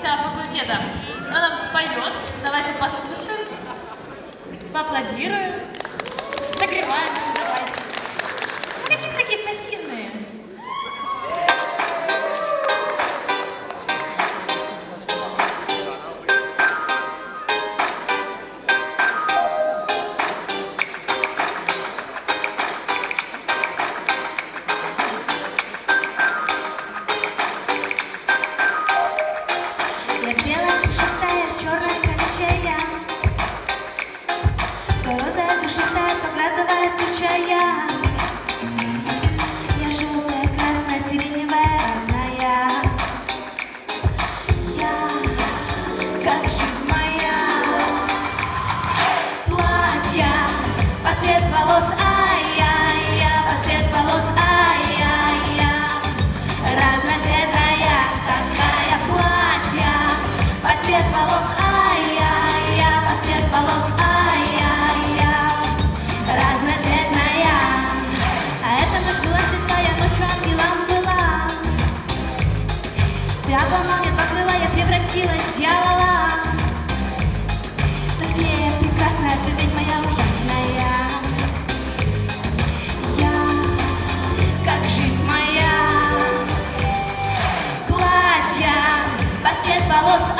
медицинского факультета. Она нам споет. Давайте послушаем. Поаплодируем. Волос, ай-яй-я. Разноцветная, а это ночь была цветная, ночью ангелом была. Ты обо мне покрыла, я превратилась в дьявола. Но где я прекрасная, ты ведь моя ужасная. Я, как жизнь моя. Платья, под цвет волос,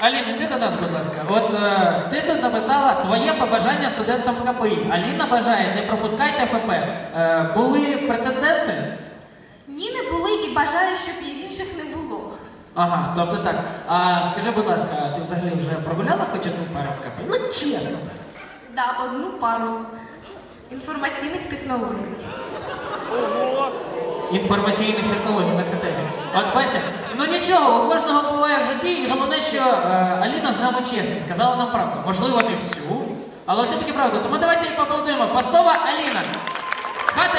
Аліна, йди до нас, будь ласка. От е, ти тут написала твоє побажання студентам КПІ. Аліна бажає, не пропускайте ФП. Е, були прецеденти? Ні, не були і бажаю, щоб і в інших не було. Ага, тобто так. А скажи, будь ласка, ти взагалі вже прогуляла хоч одну пару в КПІ? Ну чесно. Да, одну пару інформаційних технологій. Інформаційних технологій на ХТ. От бачите, ну нічого, у кожного буває в житті, і головне, що е, Аліна з нами чесна, сказала нам правду. Можливо, не всю, але все-таки правду. Тому давайте їй поаплодуємо. Постова Аліна. ХТ.